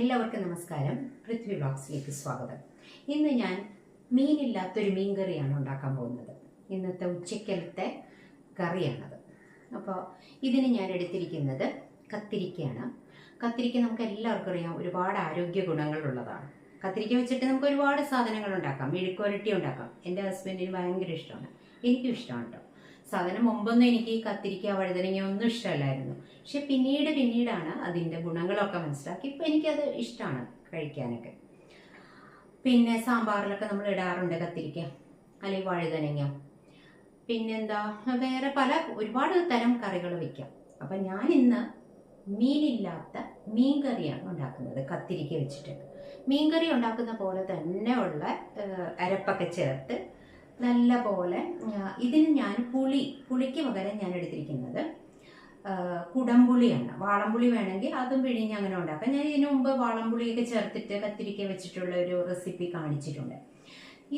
എല്ലാവർക്കും നമസ്കാരം. പൃഥ്വി ബ്ലോഗ്സിലേക്ക് സ്വാഗതം. ഇന്ന് ഞാൻ മീനില്ലാത്തൊരു മീൻ കറിയാണ് ഉണ്ടാക്കാൻ പോകുന്നത്. ഇന്നത്തെ ഉച്ചക്കലത്തെ കറിയാണത്. അപ്പോൾ ഇതിന് ഞാൻ എടുത്തിരിക്കുന്നത് കത്തിരിക്കയാണ്. കത്തിരിക്ക നമുക്ക് എല്ലാവർക്കും അറിയാം ഒരുപാട് ആരോഗ്യ ഗുണങ്ങളുള്ളതാണ്. കത്തിരിക്ക വെച്ചിട്ട് നമുക്ക് ഒരുപാട് സാധനങ്ങൾ ഉണ്ടാക്കാം. മെഴുക്കുവരട്ടി ഉണ്ടാക്കാം. എന്റെ ഹസ്ബൻഡിന് ഭയങ്കര ഇഷ്ടമാണ്. എനിക്കും ഇഷ്ടമാണ് കേട്ടോ സാധനം മുമ്പൊന്നും എനിക്ക് കത്തിരിക്ക വഴുതനങ്ങ ഒന്നും ഇഷ്ടമല്ലായിരുന്നു. പക്ഷെ പിന്നീട് പിന്നീടാണ് അതിന്റെ ഗുണങ്ങളൊക്കെ മനസ്സിലാക്കി. ഇപ്പം എനിക്കത് ഇഷ്ടമാണ് കഴിക്കാനൊക്കെ. പിന്നെ സാമ്പാറിലൊക്കെ നമ്മൾ ഇടാറുണ്ട് കത്തിരിക്ക അല്ലെങ്കിൽ വഴുതനങ്ങ. പിന്നെന്താ? വേറെ പല ഒരുപാട് തരം കറികൾ വയ്ക്കാം അപ്പം ഞാൻ ഇന്ന് മീനില്ലാത്ത മീൻ കറിയാണ് ഉണ്ടാക്കുന്നത് കത്തിരിക്ക വെച്ചിട്ട്. മീൻ കറി ഉണ്ടാക്കുന്ന പോലെ തന്നെ ഉള്ള അരപ്പൊക്കെ ചേർത്ത് നല്ല പോലെ ഇതിന് ഞാൻ പുളി പുളിക്ക് പകരം ഞാൻ എടുത്തിരിക്കുന്നത് കുടംപുളിയാണ് വാളംപുളി വേണമെങ്കിൽ അതും പിഴിഞ്ഞ് അങ്ങനെ ഉണ്ടാക്കാം. ഞാൻ ഇതിനു മുമ്പ് വാളംപുളിയൊക്കെ ചേർത്തിട്ട് കത്തിരിക്ക വെച്ചിട്ടുള്ള ഒരു റെസിപ്പി കാണിച്ചിട്ടുണ്ട്.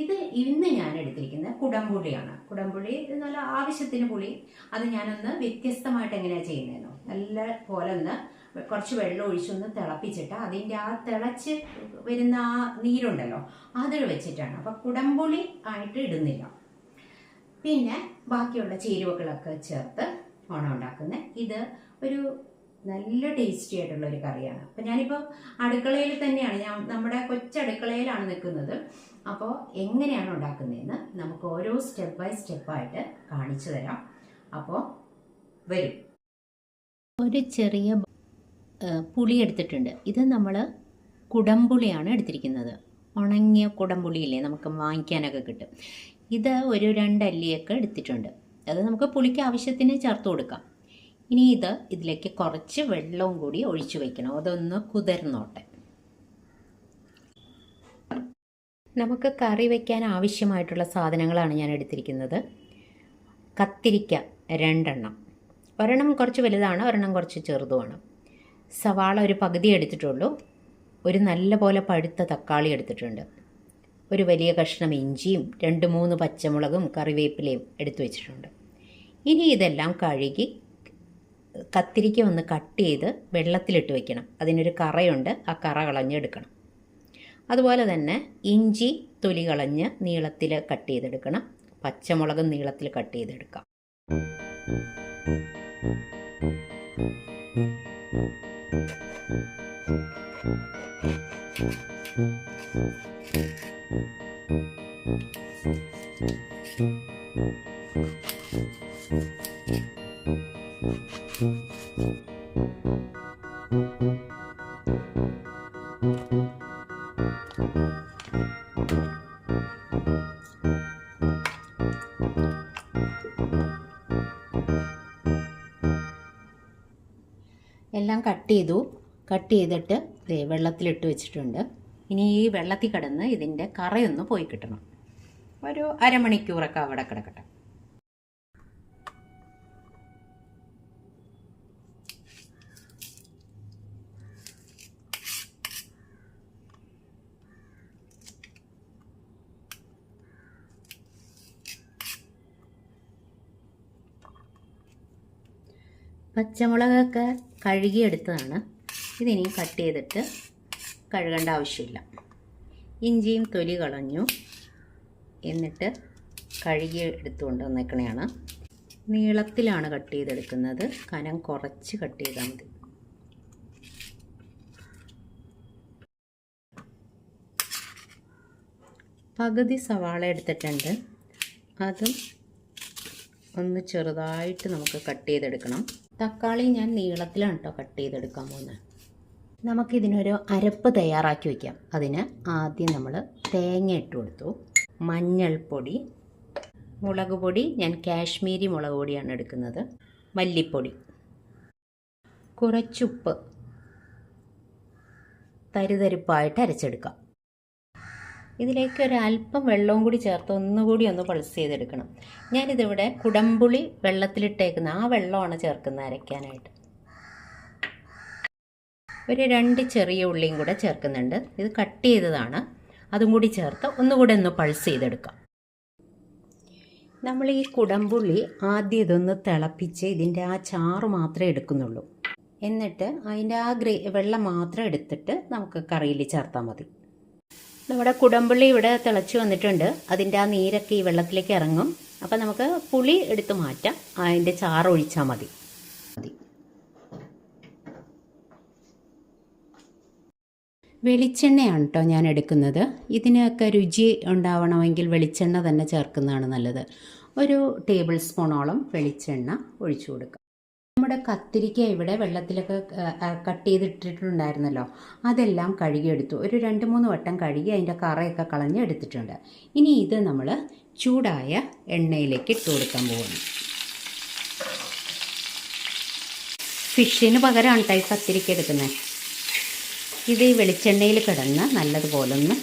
ഇത് ഇന്ന് ഞാൻ എടുത്തിരിക്കുന്നത് കുടംപുളിയാണ്. കുടംപുളി നല്ല ആവശ്യത്തിന് പുളി. അത് ഞാനൊന്ന് വ്യത്യസ്തമായിട്ട് എങ്ങനെയാണ് ചെയ്യുന്നതെന്നോ? നല്ല പോലെ ഒന്ന് കുറച്ച് വെള്ളം ഒഴിച്ചൊന്ന് തിളപ്പിച്ചിട്ട് അതിന്റെ ആ തിളച്ച് വരുന്ന ആ നീരുണ്ടല്ലോ അതിൽ വെച്ചിട്ടാണ്. അപ്പം കുടംപുളി ആയിട്ട് ഇടുന്നില്ല. പിന്നെ ബാക്കിയുള്ള ചേരുവകളൊക്കെ ചേർത്ത് ഓണം ഉണ്ടാക്കുന്നത്. ഇത് ഒരു നല്ല ടേസ്റ്റി ആയിട്ടുള്ള ഒരു കറിയാണ്. അപ്പം ഞാനിപ്പോൾ അടുക്കളയിൽ തന്നെയാണ് ഞാൻ നമ്മുടെ കൊച്ചടുക്കളയിലാണ് നിൽക്കുന്നത്. അപ്പോൾ എങ്ങനെയാണ് ഉണ്ടാക്കുന്നതെന്ന് നമുക്ക് ഓരോ സ്റ്റെപ്പ് ബൈ സ്റ്റെപ്പായിട്ട് കാണിച്ചു തരാം. അപ്പോൾ വരും. ഒരു ചെറിയ പുളി എടുത്തിട്ടുണ്ട് ഇത് നമ്മൾ കുടംപുളിയാണ് എടുത്തിരിക്കുന്നത്. ഉണങ്ങിയ കുടംപുളിയില്ലേ നമുക്ക് വാങ്ങിക്കാനൊക്കെ കിട്ടും. ഇത് ഒരു രണ്ടല്ലിയൊക്കെ എടുത്തിട്ടുണ്ട്. അത് നമുക്ക് പുളിക്ക് ആവശ്യത്തിന് ചേർത്ത് കൊടുക്കാം. ഇനി ഇത് ഇതിലേക്ക് കുറച്ച് വെള്ളവും കൂടി ഒഴിച്ചു വയ്ക്കണം അതൊന്ന് കുതിർന്നോട്ടെ. നമുക്ക് കറി വയ്ക്കാൻ ആവശ്യമായിട്ടുള്ള സാധനങ്ങളാണ് ഞാൻ എടുത്തിരിക്കുന്നത്. കത്തിരിക്ക രണ്ടെണ്ണം. ഒരെണ്ണം കുറച്ച് വലുതാണ് ഒരെണ്ണം കുറച്ച് ചെറുതുമാണ്. സവാള ഒരു പകുതി എടുത്തിട്ടുള്ളൂ. ഒരു നല്ല പോലെ പഴുത്ത തക്കാളി എടുത്തിട്ടുണ്ട്. ഒരു വലിയ കഷ്ണം ഇഞ്ചിയും രണ്ട് മൂന്ന് പച്ചമുളകും കറിവേപ്പിലയും എടുത്തു വെച്ചിട്ടുണ്ട്. ഇനി ഇതെല്ലാം കഴുകി കത്തിരിക്ക ഒന്ന് കട്ട് ചെയ്ത് വെള്ളത്തിലിട്ട് വെക്കണം. അതിനൊരു കറയുണ്ട്. ആ കറ കളഞ്ഞെടുക്കണം. അതുപോലെ തന്നെ ഇഞ്ചി തൊലി കളഞ്ഞ് നീളത്തിൽ കട്ട് ചെയ്തെടുക്കണം. പച്ചമുളകും നീളത്തിൽ കട്ട് ചെയ്തെടുക്കാം. Mm-hmm. എല്ലാം കട്ട് ചെയ്തു. കട്ട് ചെയ്തിട്ട് വെള്ളത്തിലിട്ട് വെച്ചിട്ടുണ്ട്. ഇനി ഈ വെള്ളത്തിൽ കിടന്ന് ഇതിന്റെ കറയൊന്ന് പോയി കിട്ടണം. ഒരു അരമണിക്കൂറൊക്കെ അവിടെ കിടക്കട്ടെ. പച്ചമുളകൊക്കെ കഴുകിയെടുത്തതാണ്. ഇതിനി കട്ട് ചെയ്തിട്ട് കഴുകേണ്ട ആവശ്യമില്ല. ഇഞ്ചിയും തൊലി കളഞ്ഞു. എന്നിട്ട് കഴുകി എടുത്തുകൊണ്ട് വന്നേക്കണയാണ്. നീളത്തിലാണ് കട്ട് ചെയ്തെടുക്കുന്നത്. കനം കുറച്ച് കട്ട് ചെയ്താൽ മതി. പകുതി സവാള എടുത്തിട്ടുണ്ട്. അതും ഒന്ന് ചെറുതായിട്ട് നമുക്ക് കട്ട് ചെയ്തെടുക്കണം. തക്കാളി ഞാൻ നീളത്തിലാണ് കേട്ടോ കട്ട് ചെയ്തെടുക്കാൻ പോകുന്നത്. നമുക്കിതിനൊരു അരപ്പ് തയ്യാറാക്കി വയ്ക്കാം അതിന് ആദ്യം നമ്മൾ തേങ്ങ ഇട്ട് കൊടുത്തു. മഞ്ഞൾപ്പൊടി മുളക് പൊടി ഞാൻ കാശ്മീരി മുളക് പൊടിയാണ് എടുക്കുന്നത്. മല്ലിപ്പൊടി കുറച്ചുപ്പ് തരിതരിപ്പായിട്ട് അരച്ചെടുക്കാം. ഇതിലേക്ക് ഒരു അല്പം വെള്ളവും കൂടി ചേർത്ത് ഒന്നുകൂടി ഒന്ന് പൾസ് ചെയ്തെടുക്കണം. ഞാനിതിവിടെ കുടംപുളി വെള്ളത്തിലിട്ടേക്കുന്ന ആ വെള്ളമാണ് ചേർക്കുന്നത് അരയ്ക്കാനായിട്ട്. ഒരു രണ്ട് ചെറിയ ഉള്ളിയും കൂടെ ചേർക്കുന്നുണ്ട്. ഇത് കട്ട് ചെയ്തതാണ്. അതും കൂടി ചേർത്ത് ഒന്നുകൂടി ഒന്ന് പൾസ് ചെയ്തെടുക്കാം. നമ്മൾ ഈ കുടംപുള്ളി ആദ്യം ഇതൊന്ന് തിളപ്പിച്ച് ഇതിന്റെ ആ ചാറ് മാത്രമേ എടുക്കുന്നുള്ളൂ. എന്നിട്ട് അതിന്റെ ആ ഗ്രേ വെള്ളം മാത്രം എടുത്തിട്ട് നമുക്ക് കറിയിൽ ചേർത്താൽ മതി. നമ്മുടെ കുടംപുള്ളി ഇവിടെ തിളച്ച് വന്നിട്ടുണ്ട്. അതിന്റെ ആ നീരൊക്കെ ഈ വെള്ളത്തിലേക്ക് ഇറങ്ങും. അപ്പം നമുക്ക് പുളി എടുത്ത് മാറ്റാം. അതിന്റെ ചാറ് ഒഴിച്ചാൽ മതി. മതി. വെളിച്ചെണ്ണയാണ് കേട്ടോ ഞാൻ എടുക്കുന്നത്. ഇതിനൊക്കെ രുചി ഉണ്ടാവണമെങ്കിൽ വെളിച്ചെണ്ണ തന്നെ ചേർക്കുന്നതാണ് നല്ലത്. ഒരു ടേബിൾ സ്പൂണോളം വെളിച്ചെണ്ണ ഒഴിച്ചു കൊടുക്കുക നമ്മുടെ കത്തിരിക്ക ഇവിടെ വെള്ളത്തിലൊക്കെ കട്ട് ചെയ്തിട്ടിട്ടുണ്ടായിരുന്നല്ലോ. അതെല്ലാം കഴുകിയെടുത്തു. ഒരു രണ്ട് മൂന്ന് വട്ടം കഴുകി അതിന്റെ കറയൊക്കെ കളഞ്ഞ് എടുത്തിട്ടുണ്ട് ഇനി ഇത് നമ്മൾ ചൂടായ എണ്ണയിലേക്ക് ഇട്ട് കൊടുക്കാൻ പോകുന്നു ഫിഷിന് പകരമാണ് ഈ കത്തിരിക്ക എടുക്കുന്നത്. ഇത് ഈ വെളിച്ചെണ്ണയിൽ കിടന്ന് നല്ലതുപോലെ ഒന്ന്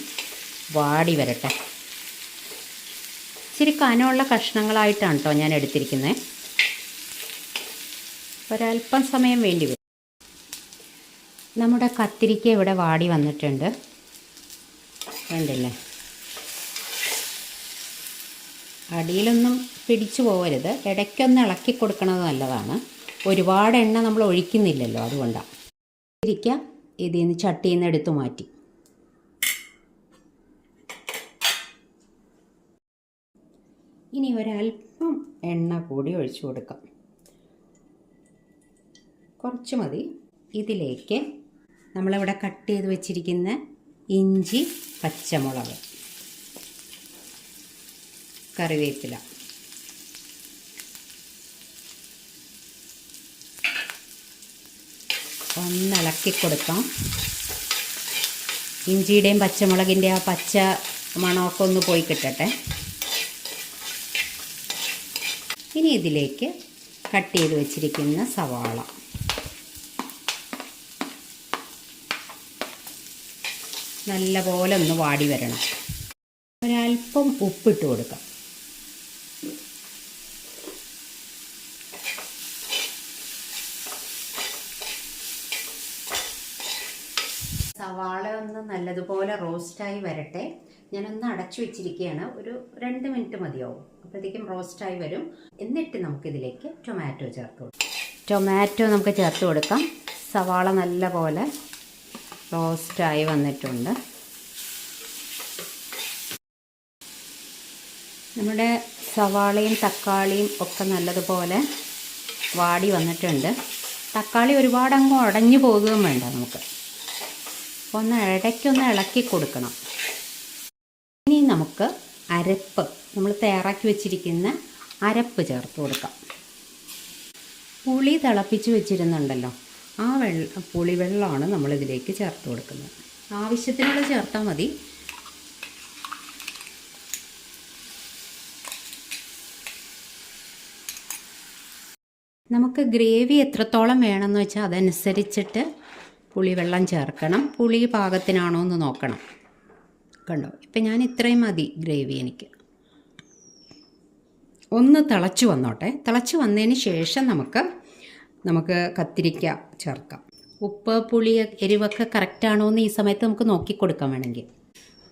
വാടി വരട്ടെ. ഇച്ചിരി കനമുള്ള കഷ്ണങ്ങളായിട്ടാണ് കേട്ടോ ഞാൻ എടുത്തിരിക്കുന്നത്. ഒരല്പം സമയം വേണ്ടി വരും. നമ്മുടെ കത്തിരിക്ക ഇവിടെ വാടി വന്നിട്ടുണ്ട്. വേണ്ടല്ലേ അടിയിലൊന്നും പിടിച്ചു പോകരുത് ഇടയ്ക്കൊന്ന് ഇളക്കി കൊടുക്കുന്നത് നല്ലതാണ്. ഒരുപാട് എണ്ണ നമ്മൾ ഒഴിക്കുന്നില്ലല്ലോ അതുകൊണ്ടാണ് കത്തിരിക്ക ഇതിൽ നിന്ന് ചട്ടിയിൽ നിന്ന് എടുത്തു മാറ്റി. ഇനി ഒരല്പം എണ്ണ കൂടി ഒഴിച്ചു കൊടുക്കാം. കുറച്ച് മതി. ഇതിലേക്ക് നമ്മളിവിടെ കട്ട് ചെയ്ത് വെച്ചിരിക്കുന്ന ഇഞ്ചി പച്ചമുളക് കറിവേപ്പില. ഒന്നിളക്കി കൊടുക്കാം ഇഞ്ചിയുടെയും പച്ചമുളകിന്റെ ആ പച്ച മണമൊക്കെ ഒന്ന് പോയി കിട്ടട്ടെ. ഇനി ഇതിലേക്ക് കട്ട് ചെയ്ത് വെച്ചിരിക്കുന്ന സവാള. നല്ല പോലെ ഒന്ന് വാടി വരണം. ഒരല്പം ഉപ്പിട്ട് കൊടുക്കാം. സവാള ഒന്ന് നല്ലതുപോലെ റോസ്റ്റായി വരട്ടെ. ഞാനൊന്ന് അടച്ചു വെച്ചിരിക്കുകയാണ്. ഒരു രണ്ട് മിനിറ്റ് മതിയാവും. അപ്പോഴത്തേക്കും റോസ്റ്റായി വരും. എന്നിട്ട് നമുക്കിതിലേക്ക് ടൊമാറ്റോ ചേർത്ത് കൊടുക്കാം. ടൊമാറ്റോ നമുക്ക് ചേർത്ത് കൊടുക്കാം. സവാള നല്ല പോലെ റോസ്റ്റായി വന്നിട്ടുണ്ട്. നമ്മുടെ സവാളയും തക്കാളിയും ഒക്കെ നല്ലതുപോലെ വാടി വന്നിട്ടുണ്ട്. തക്കാളി ഒരുപാട് അങ്ങ് ഉടഞ്ഞു പോകുകയും വേണ്ട നമുക്ക്. ഒന്ന് ഇടയ്ക്കൊന്ന് ഇളക്കി കൊടുക്കണം. ഇനി നമുക്ക് അരപ്പ് നമ്മൾ തയ്യാറാക്കി വെച്ചിരിക്കുന്ന അരപ്പ് ചേർത്ത് കൊടുക്കാം. പുളി തിളപ്പിച്ച് വെച്ചിരുന്നുണ്ടല്ലോ. ആ വെള്ള പുളിവെള്ളമാണ് നമ്മളിതിലേക്ക് ചേർത്ത് കൊടുക്കുന്നത്. ആവശ്യത്തിനുള്ള ചേർത്താൽ മതി. നമുക്ക് ഗ്രേവി എത്രത്തോളം വേണമെന്ന് വെച്ചാൽ അതനുസരിച്ചിട്ട് പുളിവെള്ളം ചേർക്കണം. പുളി പാകത്തിനാണോ എന്ന് നോക്കണം. കണ്ടോ? ഇപ്പം ഞാൻ ഇത്രയും മതി ഗ്രേവി എനിക്ക്. ഒന്ന് തിളച്ച് വന്നോട്ടെ. തിളച്ച് വന്നതിന് ശേഷം നമുക്ക് നമുക്ക് കത്തിരിക്ക ചേർക്കാം. ഉപ്പ് പുളി എരിവൊക്കെ കറക്റ്റാണോ എന്ന് ഈ സമയത്ത് നമുക്ക് നോക്കി കൊടുക്കാൻ വേണമെങ്കിൽ.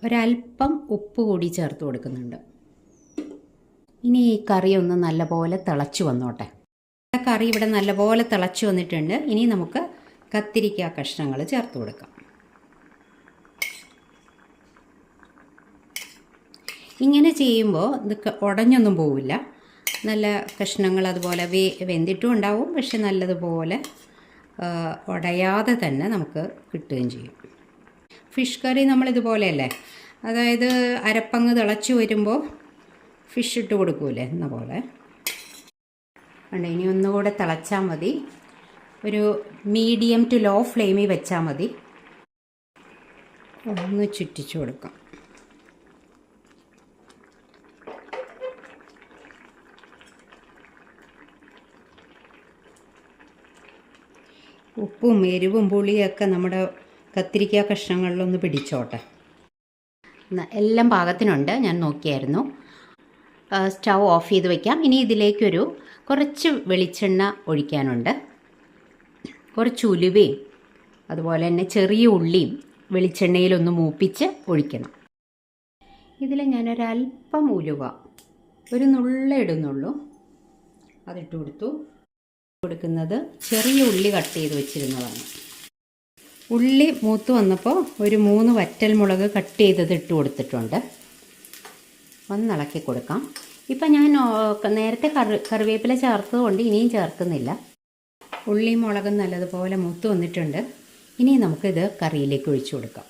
ഒരല്പം ഉപ്പ് കൂടി ചേർത്ത് കൊടുക്കുന്നുണ്ട്. ഇനി ഈ കറി ഒന്ന് നല്ലപോലെ തിളച്ചു വന്നോട്ടെ. കറി ഇവിടെ നല്ലപോലെ തിളച്ചു വന്നിട്ടുണ്ട്. ഇനി നമുക്ക് കത്തിരിക്ക കഷ്ണങ്ങൾ ചേർത്ത് കൊടുക്കാം. ഇങ്ങനെ ചെയ്യുമ്പോൾ ഇത് ഉടഞ്ഞൊന്നും പോവില്ല. നല്ല കഷ്ണങ്ങൾ അതുപോലെ വേ വെന്തിട്ടും ഉണ്ടാവും പക്ഷെ നല്ലതുപോലെ ഉടയാതെ തന്നെ നമുക്ക് കിട്ടുകയും ചെയ്യും. ഫിഷ് കറി നമ്മളിതുപോലെയല്ലേ? അതായത് അരപ്പങ്ങ് തിളച്ച് വരുമ്പോൾ ഫിഷ് ഇട്ട് കൊടുക്കൂലേ എന്ന പോലെ. ഉണ്ട് ഇനി ഒന്നുകൂടെ തിളച്ചാൽ മതി. ഒരു മീഡിയം ടു ലോ ഫ്ലെയിമിൽ വെച്ചാൽ മതി. ഒന്ന് ചുറ്റിച്ചു കൊടുക്കാം. ഉപ്പും എരിവും പുളിയൊക്കെ നമ്മുടെ കത്തിരിക്ക കഷ്ണങ്ങളിലൊന്ന് പിടിച്ചോട്ടെ. എല്ലാം പാകത്തിനുണ്ട്. ഞാൻ നോക്കിയായിരുന്നു. സ്റ്റൗ ഓഫ് ചെയ്ത് വയ്ക്കാം ഇനി ഇതിലേക്കൊരു കുറച്ച് വെളിച്ചെണ്ണ ഒഴിക്കാനുണ്ട്. കുറച്ച് ഉലുവയും അതുപോലെ തന്നെ ചെറിയ ഉള്ളിയും വെളിച്ചെണ്ണയിലൊന്ന് മൂപ്പിച്ച് ഒഴിക്കണം. ഇതിൽ ഞാനൊരല്പം ഉലുവ ഒരു നുള്ള ഇടുന്നുള്ളൂ. അതിട്ട് കൊടുത്തു. കൊടുക്കുന്നത് ചെറിയ ഉള്ളി കട്ട് ചെയ്ത് വെച്ചിരുന്നതാണ്. ഉള്ളി മൂത്ത് വന്നപ്പോൾ ഒരു മൂന്ന് വറ്റൽ മുളക് കട്ട് ചെയ്തത് ഇട്ട് കൊടുത്തിട്ടുണ്ട്. ഒന്നിളക്കി കൊടുക്കാം. ഇപ്പം ഞാൻ നേരത്തെ കറി കറിവേപ്പില ചേർത്തതുകൊണ്ട് ഇനിയും ചേർക്കുന്നില്ല. ഉള്ളി മുളകും നല്ലതുപോലെ മൂത്ത് വന്നിട്ടുണ്ട്. ഇനി നമുക്കിത് കറിയിലേക്ക് ഒഴിച്ചു കൊടുക്കാം.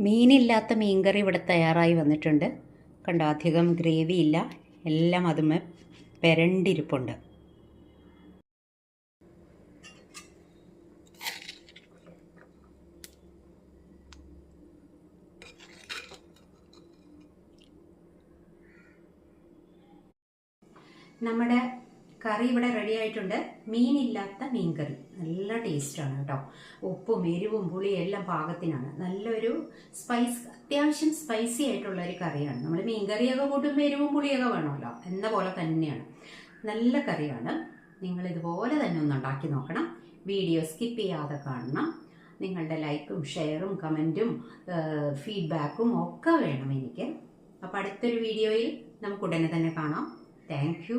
മീനില്ലാത്ത മീൻകറി ഇവിടെ തയ്യാറായി വന്നിട്ടുണ്ട്. കണ്ടോ അധികം ഗ്രേവി ഇല്ല. എല്ലാം അതുമേ പെരണ്ടിരിപ്പുണ്ട്. നമ്മുടെ കറി ഇവിടെ റെഡി ആയിട്ടുണ്ട്. മീനില്ലാത്ത മീൻകറി. നല്ല ടേസ്റ്റാണ് കേട്ടോ. ഉപ്പും എരിവും പുളിയും എല്ലാം പാകത്തിനാണ്. നല്ലൊരു സ്പൈസ് അത്യാവശ്യം സ്പൈസി ആയിട്ടുള്ള ഒരു കറിയാണ്. നമ്മൾ മീൻകറിയൊക്കെ കൂട്ടുമ്പോൾ എരിവും പുളിയൊക്കെ വേണമല്ലോ. എന്ന പോലെ തന്നെയാണ്. നല്ല കറിയാണ്. നിങ്ങൾ ഇതുപോലെ തന്നെ ഒന്ന് ഉണ്ടാക്കി നോക്കണം. വീഡിയോ സ്കിപ്പ് ചെയ്യാതെ കാണണം. നിങ്ങളുടെ ലൈക്കും ഷെയറും കമന്റും ഫീഡ്ബാക്കും ഒക്കെ വേണം എനിക്ക്. അപ്പോൾ അടുത്തൊരു വീഡിയോയിൽ നമുക്ക് ഉടനെ തന്നെ കാണാം. താങ്ക്